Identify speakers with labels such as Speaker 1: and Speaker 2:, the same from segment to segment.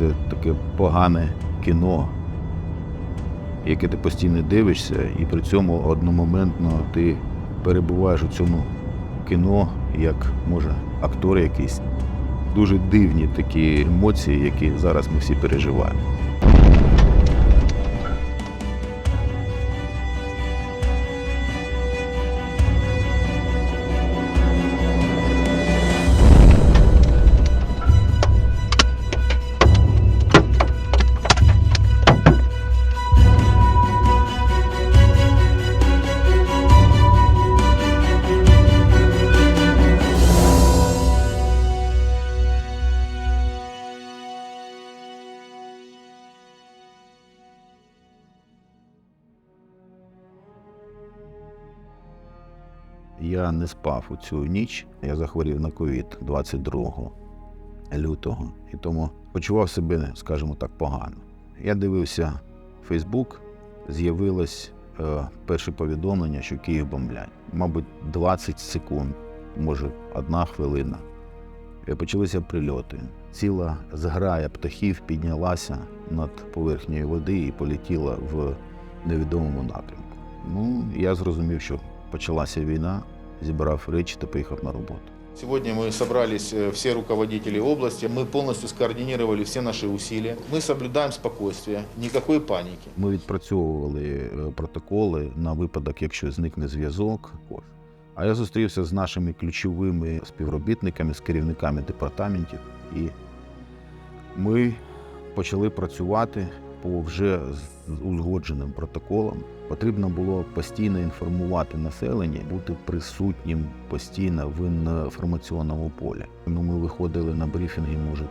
Speaker 1: це таке погане кіно, яке ти постійно дивишся, і при цьому одномоментно ти перебуваєш у цьому кіно, як може актор якийсь. Дуже дивні такі емоції, які зараз ми всі переживаємо. Я не спав у цю ніч. Я захворів на ковід 22 лютого і тому почував себе, скажімо так, погано. Я дивився Фейсбук, з'явилось е, перше повідомлення, що Київ бомблять. Мабуть, 20 секунд, може, одна хвилина. І почалися прильоти. Ціла зграя птахів піднялася над поверхнею води і полетіла в невідомому напрямку. Ну, я зрозумів, що почалася війна, зібрав речі та поїхав на роботу.
Speaker 2: Сегодня мы собрались э, все руководители области, мы полностью скоординировали все наши усилия. Мы соблюдаем спокойствие, никакой паники.
Speaker 1: Ми відпрацьовували е, протоколи на випадок, якщо зникне зв'язок. А я зустрівся з нашими ключовими співробітниками, з керівниками департаментів, і ми почали працювати по вже узгодженим протоколам. Потрібно було постійно інформувати населення, бути присутнім постійно в інформаційному полі. Тому ми виходили на брифінги, може,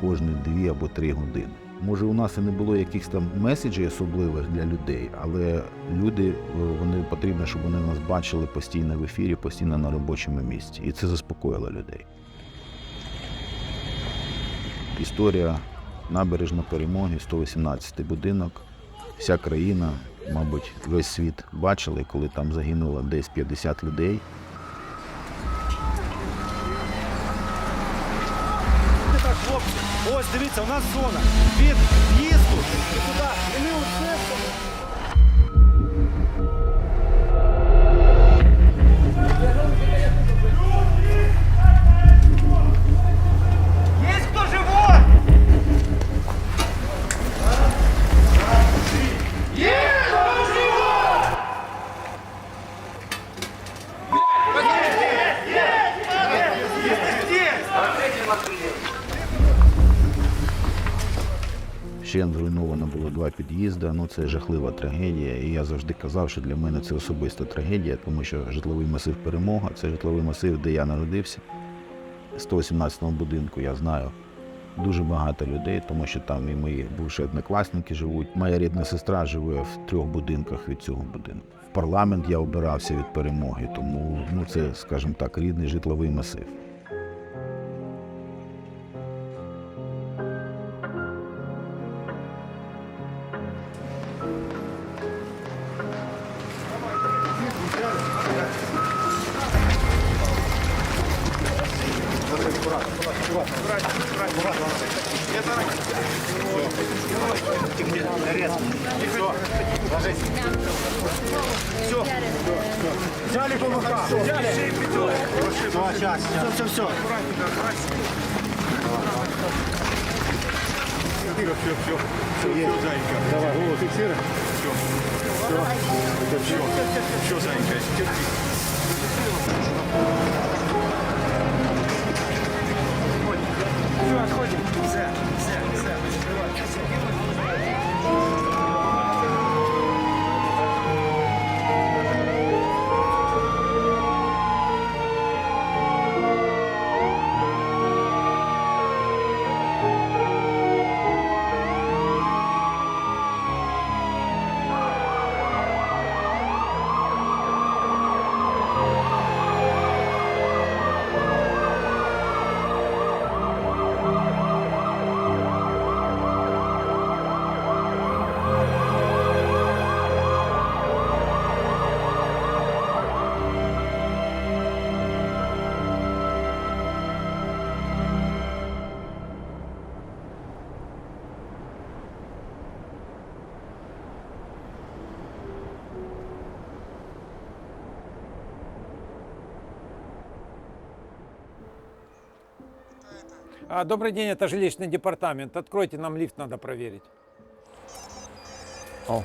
Speaker 1: кожні дві або три години. Може, у нас і не було якихось там меседжів особливих для людей, але люди е, вони потрібно, щоб вони нас бачили постійно в ефірі, постійно на робочому місці. І це заспокоїло людей. Історія набережна перемоги, 118 будинок. Вся країна, мабуть, весь світ бачили, коли там загинуло десь 50 людей.
Speaker 3: Ось дивіться, у нас зона від в'їзду і туди.
Speaker 1: Ще зруйновано було два під'їзди. Ну це жахлива трагедія. І я завжди казав, що для мене це особиста трагедія, тому що житловий масив перемога це житловий масив, де я народився. 118-му будинку я знаю дуже багато людей, тому що там і мої бувші однокласники живуть. Моя рідна сестра живе в трьох будинках від цього будинку. В парламент я обирався від перемоги, тому ну це, скажімо так, рідний житловий масив.
Speaker 3: Взяли по бокам. Взяли. Все, сейчас, сейчас. Все, все, все.
Speaker 4: Все, все, все, все, все, зайка. Давай, голову фиксируй. Все, все, все, все, зайка, терпи.
Speaker 3: Все, отходим. Все, все,
Speaker 5: добрый день, это жилищный департамент. Откройте, нам лифт надо проверить. О.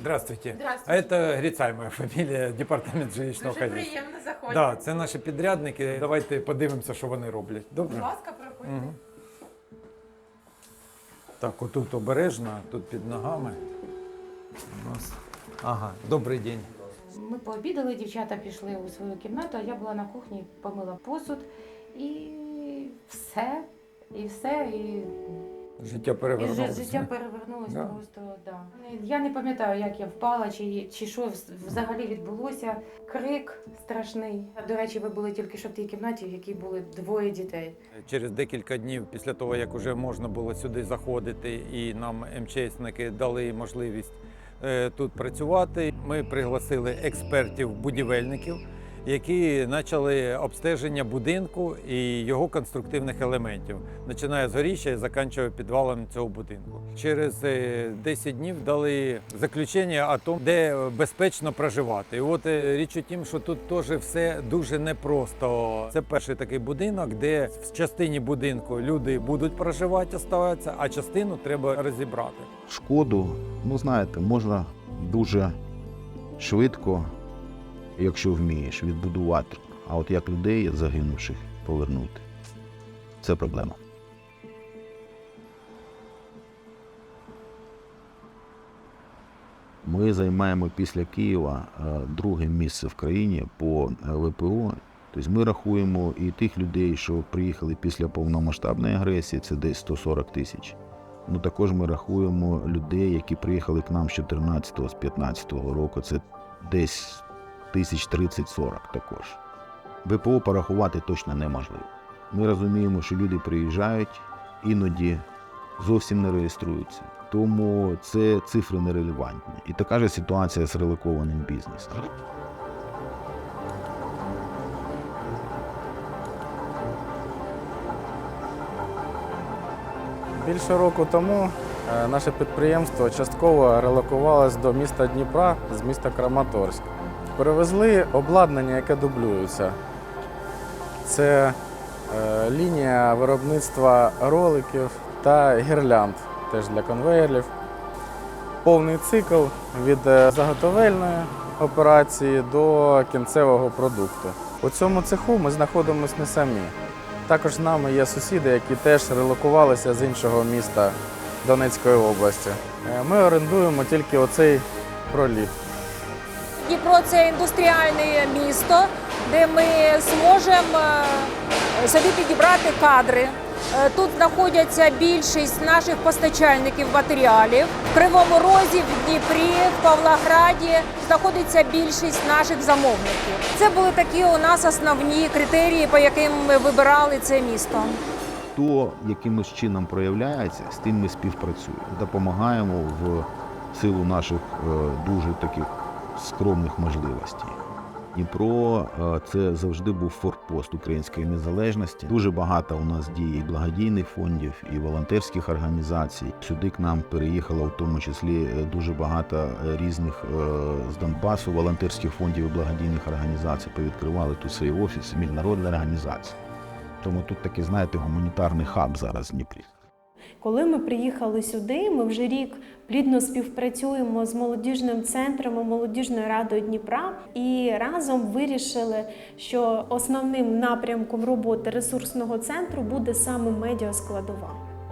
Speaker 5: Здравствуйте.
Speaker 6: Здравствуйте.
Speaker 5: А это Грицай, моя фамілія, департамент жилищного
Speaker 6: Дуже
Speaker 5: хозяйства.
Speaker 6: приємно заходити.
Speaker 5: Да, це наші підрядники. Давайте подивимося, що вони роблять. Добре?
Speaker 6: Будь ласка, проходьте.
Speaker 5: Мгм. Так, отут обережно, тут під ногами. У нас... Ага, добрий день.
Speaker 6: Ми пообідали, дівчата пішли у свою кімнату, а я була на кухні, помила посуд і все. І все, і,
Speaker 5: Життя
Speaker 6: і жи-
Speaker 5: перевернулося.
Speaker 6: життя перевернулося
Speaker 5: Да.
Speaker 6: просто. Да. Я не пам'ятаю, як я впала, чи, чи що взагалі відбулося. Крик страшний. До речі, ви були тільки що в тій кімнаті, в якій були двоє дітей.
Speaker 5: Через декілька днів після того, як вже можна було сюди заходити, і нам МЧСники дали можливість тут працювати, ми пригласили експертів-будівельників, які почали обстеження будинку і його конструктивних елементів, починає з горіща і закінчує підвалом цього будинку. Через е, 10 днів дали заключення о тому, де безпечно проживати. І от е, річ у тім, що тут теж все дуже непросто. Це перший такий будинок, де в частині будинку люди будуть проживати, оставатися, а частину треба розібрати.
Speaker 1: Шкоду, ну знаєте, можна дуже швидко, якщо вмієш, відбудувати. А от як людей загинувших повернути, це проблема. Ми займаємо після Києва е, друге місце в країні по е, ВПО. Тобто ми рахуємо і тих людей, що приїхали після повномасштабної агресії, це десь 140 тисяч. Ну також ми рахуємо людей, які приїхали к нам з 14-го, з 15-го року. Це десь тисяч 30-40 також. ВПО порахувати точно неможливо. Ми розуміємо, що люди приїжджають, іноді зовсім не реєструються. Тому це цифри нерелевантні. І така ж ситуація з релокованим бізнесом.
Speaker 7: Більше року тому е, наше підприємство частково релокувалось до міста Дніпра з міста Краматорськ. Перевезли обладнання, яке дублюється. Це е, лінія виробництва роликів та гірлянд теж для конвеєрів. Повний цикл від е, заготовельної операції до кінцевого продукту. У цьому цеху ми знаходимося не самі. Також з нами є сусіди, які теж релокувалися з іншого міста Донецької області. Е, Ми орендуємо тільки оцей проліт.
Speaker 8: Дніпро це індустріальне місто, де ми зможемо е, собі підібрати кадри. Е, Тут знаходяться більшість наших постачальників матеріалів. В Кривому Розі, в Дніпрі, в Павлограді знаходиться більшість наших замовників. Це були такі у нас основні критерії, по яким ми вибирали це місто.
Speaker 1: хто якимось чином проявляється, з тим ми співпрацюємо. Допомагаємо в силу наших е, дуже таких скромних можливостей. Дніпро е, це завжди був форпост української незалежності. Дуже багато у нас діє і благодійних фондів, і волонтерських організацій. Сюди к нам переїхало в тому числі е, дуже багато е, різних з Донбасу волонтерських фондів і благодійних організацій. Повідкривали тут свої офіси, міжнародні організації. Тому тут такий, знаєте, гуманітарний хаб зараз в Дніпрі.
Speaker 9: Коли ми приїхали сюди, ми вже рік плідно співпрацюємо з молодіжним центром і молодіжною радою Дніпра і разом вирішили, що основним напрямком роботи ресурсного центру буде саме медіаскладова.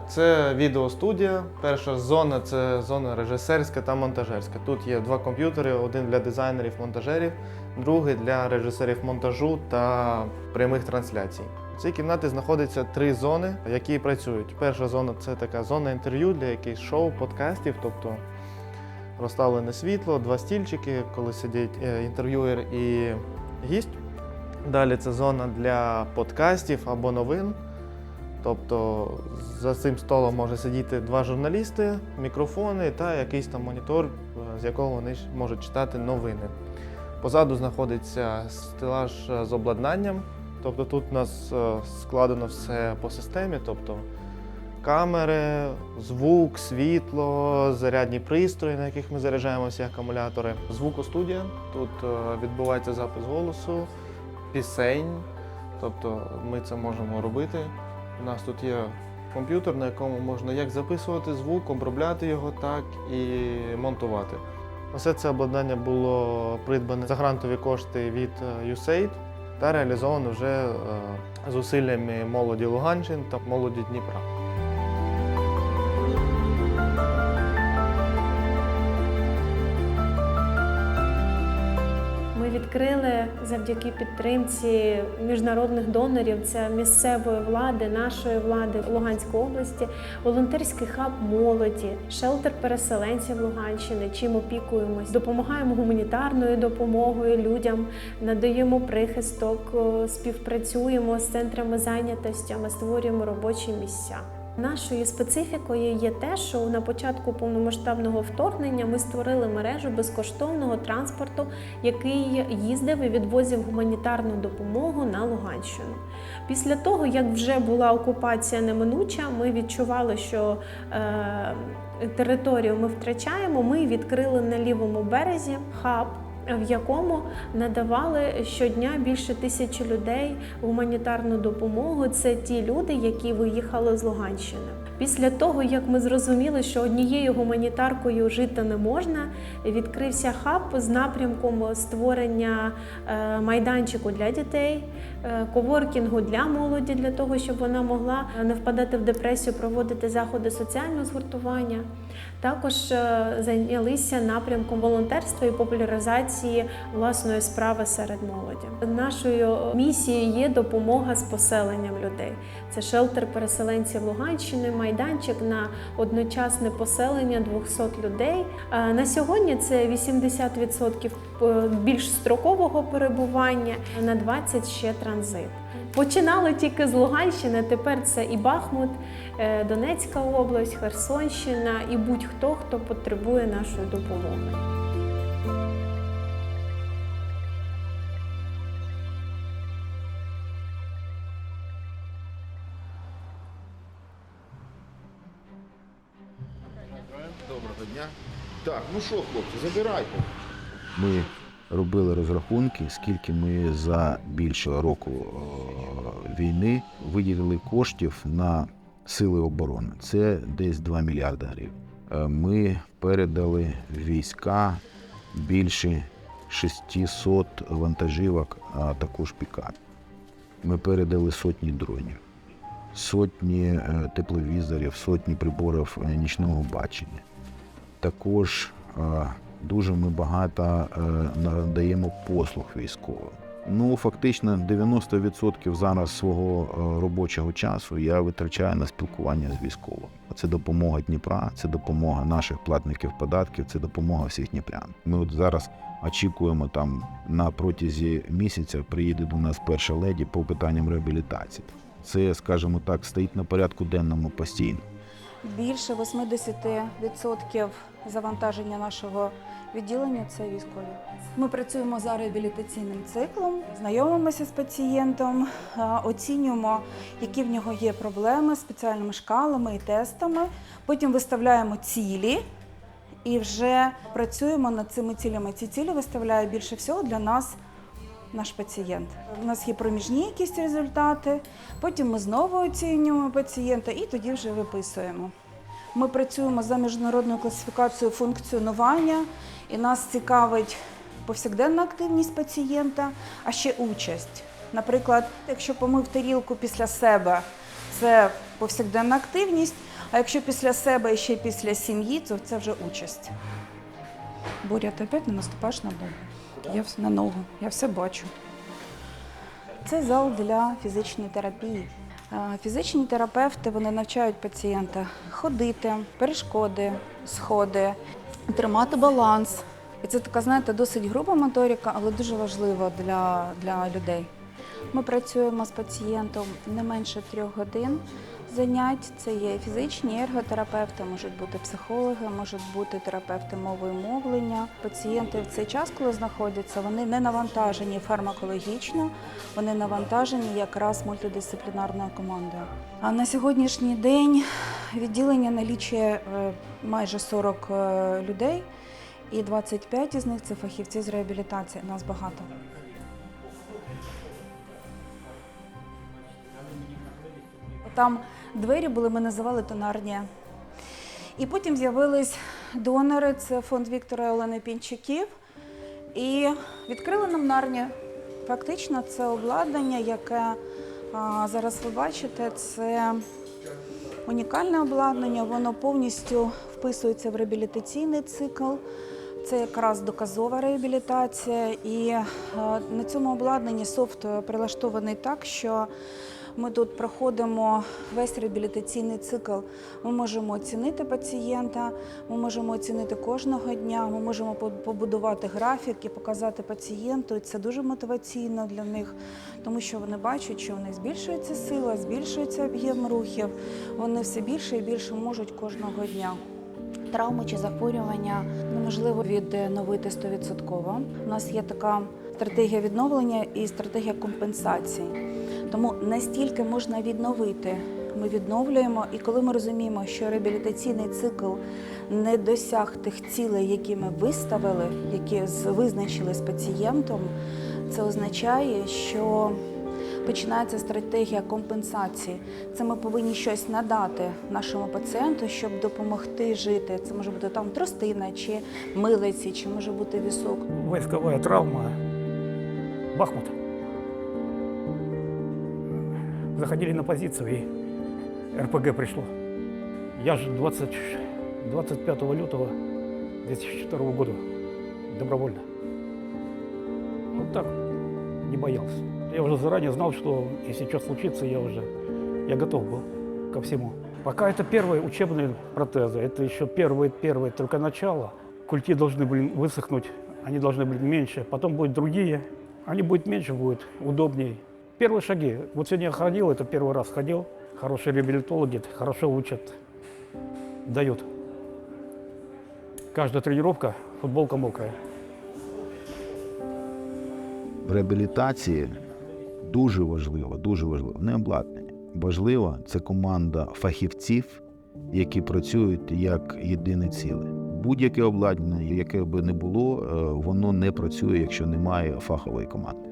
Speaker 10: Це відеостудія. Перша зона це зона режисерська та монтажерська. Тут є два комп'ютери: один для дизайнерів монтажерів, другий для режисерів монтажу та прямих трансляцій. В цій кімнаті знаходиться три зони, які працюють. Перша зона це така зона інтерв'ю для якихось шоу, подкастів, тобто розставлене світло, два стільчики, коли сидять е, інтерв'юер і гість. Далі це зона для подкастів або новин. Тобто за цим столом може сидіти два журналісти, мікрофони та якийсь там монітор, е, з якого вони можуть читати новини. Позаду знаходиться стелаж е, з обладнанням. Тобто тут у нас е, складено все по системі, тобто камери, звук, світло, зарядні пристрої, на яких ми заряджаємо всі акумулятори. Звукостудія. Тут е, відбувається запис голосу, пісень, Тобто ми це можемо робити. У нас тут є комп'ютер, на якому можна як записувати звук, обробляти його, так і монтувати. Усе це обладнання було придбане за грантові кошти від е, USAID та реалізовано вже е, зусиллями молоді Луганщини та молоді Дніпра.
Speaker 9: Відкрили завдяки підтримці міжнародних донорів, це місцевої влади, нашої влади Луганської області, волонтерський хаб молоді, шелтер переселенців Луганщини, чим опікуємось. Допомагаємо гуманітарною допомогою людям, надаємо прихисток, е, співпрацюємо з центрами зайнятості, ми створюємо робочі місця. Нашою специфікою є те, що на початку повномасштабного вторгнення ми створили мережу безкоштовного транспорту, який їздив і відвозив гуманітарну допомогу на Луганщину. Після того, як вже була окупація неминуча, ми відчували, що е, територію ми втрачаємо. Ми відкрили на лівому березі хаб. В якому надавали щодня більше тисячі людей гуманітарну допомогу. Це ті люди, які виїхали з Луганщини. Після того, як ми зрозуміли, що однією гуманітаркою жити не можна, відкрився хаб з напрямком створення е, майданчику для дітей, коворкінгу для молоді, для того, щоб вона могла не впадати в депресію, проводити заходи соціального згуртування. Також е, зайнялися напрямком волонтерства і популяризації власної справи серед молоді. Нашою місією є допомога з поселенням людей. Це шелтер переселенців Луганщини, майданчик на одночасне поселення 200 людей. Е, На сьогодні це 80% більш строкового перебування, на 20% ще транзит. Починали тільки з Луганщини, тепер це і Бахмут, е, Донецька область, Херсонщина і будь-хто, хто потребує нашої допомоги.
Speaker 2: Доброго дня. Так, ну що, хлопці, забирайте.
Speaker 1: Ми робили розрахунки, скільки ми за більше року е, війни виділили коштів на сили оборони. Це десь 2 мільярди гривень. Е, Ми передали війська більше 600 вантажівок, а також пікап. Ми передали сотні дронів, сотні е, тепловізорів, сотні приборів нічного бачення. Також дуже ми багато е, надаємо послуг військовим. Ну, фактично, 90% зараз свого е, робочого часу я витрачаю на спілкування з військовими. Це допомога Дніпра, це допомога наших платників податків, це допомога всіх дніпрян. Ми от зараз очікуємо там на протязі місяця приїде до нас перша леді по питанням реабілітації. Це, скажімо так, стоїть на порядку денному постійно.
Speaker 11: Більше 80% завантаження нашого відділення це військові. Ми працюємо за реабілітаційним циклом, знайомимося з пацієнтом, е, оцінюємо, які в нього є проблеми спеціальними шкалами і тестами. Потім виставляємо цілі і вже працюємо над цими цілями. Ці цілі виставляє більше всього для нас наш пацієнт. У нас є проміжні якісь результати, потім ми знову оцінюємо пацієнта і тоді вже виписуємо. Ми працюємо за міжнародною класифікацією функціонування, і нас цікавить повсякденна активність пацієнта, а ще участь. Наприклад, якщо помив тарілку після себе, це повсякденна активність, а якщо після себе і ще після сім'ї, то це вже участь. Боря, ти опять не наступаєш на ногу. Я вс- на ногу, я все бачу. Це зал для фізичної терапії. Е, Фізичні терапевти вони навчають пацієнта ходити, перешкоди, сходи, тримати баланс. І це така, знаєте, досить груба моторика, але дуже важлива для, для людей. Ми працюємо з пацієнтом не менше трьох годин занять. Це є фізичні ерготерапевти, можуть бути психологи, можуть бути терапевти мови мовлення. Пацієнти в цей час, коли знаходяться, вони не навантажені фармакологічно, вони навантажені якраз мультидисциплінарною командою. А на сьогоднішній день відділення налічує е, майже 40 е, людей, і 25 із них це фахівці з реабілітації. Нас багато. Там двері були, ми називали тонарні. І потім з'явились донори, це фонд Віктора Олени Пінчаків. І відкрили нам нарні. Фактично, це обладнання, яке а, зараз ви бачите, це унікальне обладнання, воно повністю вписується в реабілітаційний цикл. Це якраз доказова реабілітація, і е, на цьому обладнанні софт прилаштований так, що ми тут проходимо весь реабілітаційний цикл. Ми можемо оцінити пацієнта, ми можемо оцінити кожного дня, ми можемо побудувати графік і показати пацієнту. Це дуже мотиваційно для них, тому що вони бачать, що у них збільшується сила, збільшується об'єм рухів. Вони все більше і більше можуть кожного дня. Травми чи захворювання неможливо відновити 100%. У нас є така стратегія відновлення і стратегія компенсації. Тому настільки можна відновити, ми відновлюємо. І коли ми розуміємо, що реабілітаційний цикл не досяг тих цілей, які ми виставили, які визначили з пацієнтом, це означає, що починається стратегія компенсації. Це ми повинні щось надати нашому пацієнту, щоб допомогти жити. Це може бути там тростина, чи милиці, чи може бути вісок.
Speaker 12: войсковая травма, Бахмут. Заходили на позицию, и РПГ пришло. Я же 20, 25 лютого 2002 года добровольно. Вот так, не боялся. Я уже заранее знал, что если что случится, я уже я готов был ко всему. Пока это первые учебные протезы, это еще первые, первые только начало. Культи должны были высохнуть, они должны быть меньше, потом будут другие, они будут меньше, будет удобнее. Первые шаги. Вот сегодня я ходил, это первый раз ходил. Хорошие реабилитологи хорошо учат, дают. Каждая тренировка, футболка мокрая.
Speaker 1: В реабілітації дуже важливо, дуже важливо не обладнання. Важливо це команда фахівців, які працюють як єдине ціле. Будь-яке обладнання, яке би не було, е, воно не працює, якщо немає фахової команди.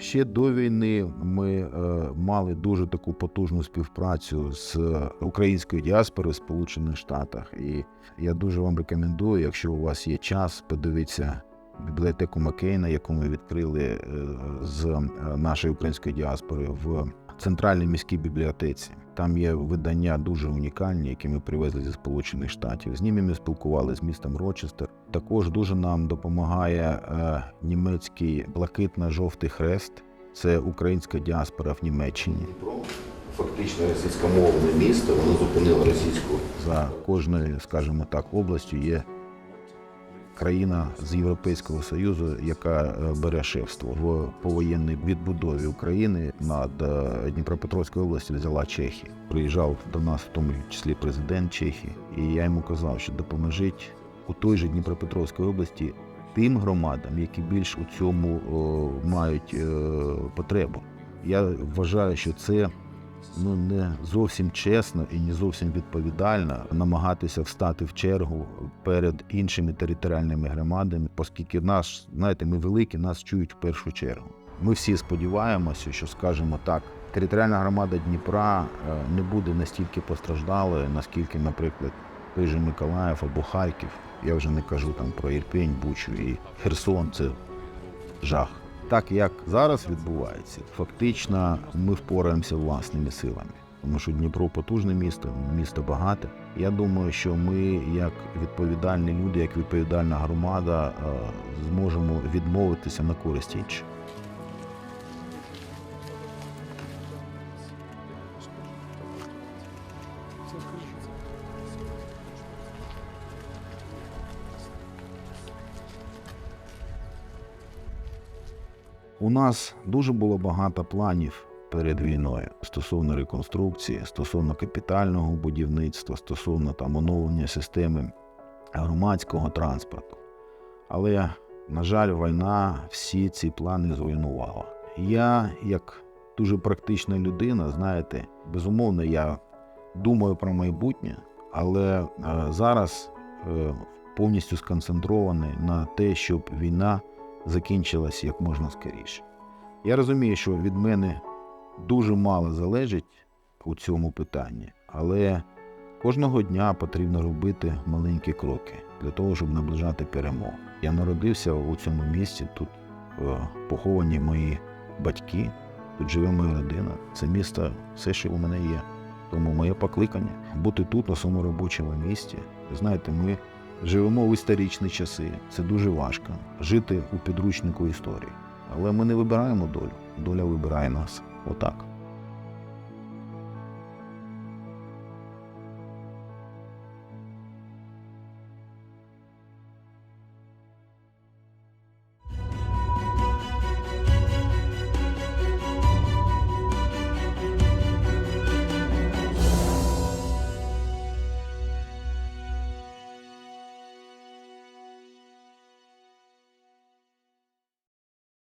Speaker 1: Ще до війни ми е, мали дуже таку потужну співпрацю з українською діаспорою в Сполучених Штатах. І я дуже вам рекомендую, якщо у вас є час, подивитися бібліотеку Маккейна, яку ми відкрили е, з е, нашої української діаспори в центральній міській бібліотеці. Там є видання дуже унікальні, які ми привезли зі Сполучених Штатів. З ними ми спілкувалися з містом Рочестер. Також дуже нам допомагає е, німецький блакитно-жовтий хрест. Це українська діаспора в Німеччині. Фактично російськомовне місто, воно зупинило російську. За кожною, скажімо так, областю є країна з Європейського Союзу, яка е, бере шефство в повоєнній відбудові України над е, Дніпропетровською областю взяла Чехія. Приїжджав до нас, в тому числі президент Чехії, і я йому казав, що допоможіть у той же Дніпропетровській області тим громадам, які більш у цьому о, мають е, потребу. Я вважаю, що це ну не зовсім чесно і не зовсім відповідально намагатися встати в чергу перед іншими територіальними громадами, оскільки наш, знаєте, ми великі, нас чують в першу чергу. Ми всі сподіваємося, що скажімо так, територіальна громада Дніпра е, не буде настільки постраждалою, наскільки, наприклад, той же Миколаїв або Харків. Я вже не кажу там про Ірпень, Бучу і Херсон. Це жах. Так як зараз відбувається, фактично ми впораємося власними силами. Тому що Дніпро потужне місто, місто багате. Я думаю, що ми, як відповідальні люди, як відповідальна громада, е, зможемо відмовитися на користь інших. Нас дуже було багато планів перед війною стосовно реконструкції, стосовно капітального будівництва, стосовно там оновлення системи громадського транспорту. Але, на жаль, війна всі ці плани зруйнувала. Я, як дуже практична людина, знаєте, безумовно, я думаю про майбутнє, але е, зараз е, повністю сконцентрований на те, щоб війна закінчилась як можна скоріше. Я розумію, що від мене дуже мало залежить у цьому питанні, але кожного дня потрібно робити маленькі кроки для того, щоб наближати перемогу. Я народився у цьому місті, тут е, поховані мої батьки, тут живе моя родина. Це місто все, що у мене є. Тому моє покликання бути тут, на своєму робочому місці. Знаєте, ми живемо в історичні часи. Це дуже важко жити у підручнику історії. Але ми не вибираємо долю. Доля вибирає нас. Отак.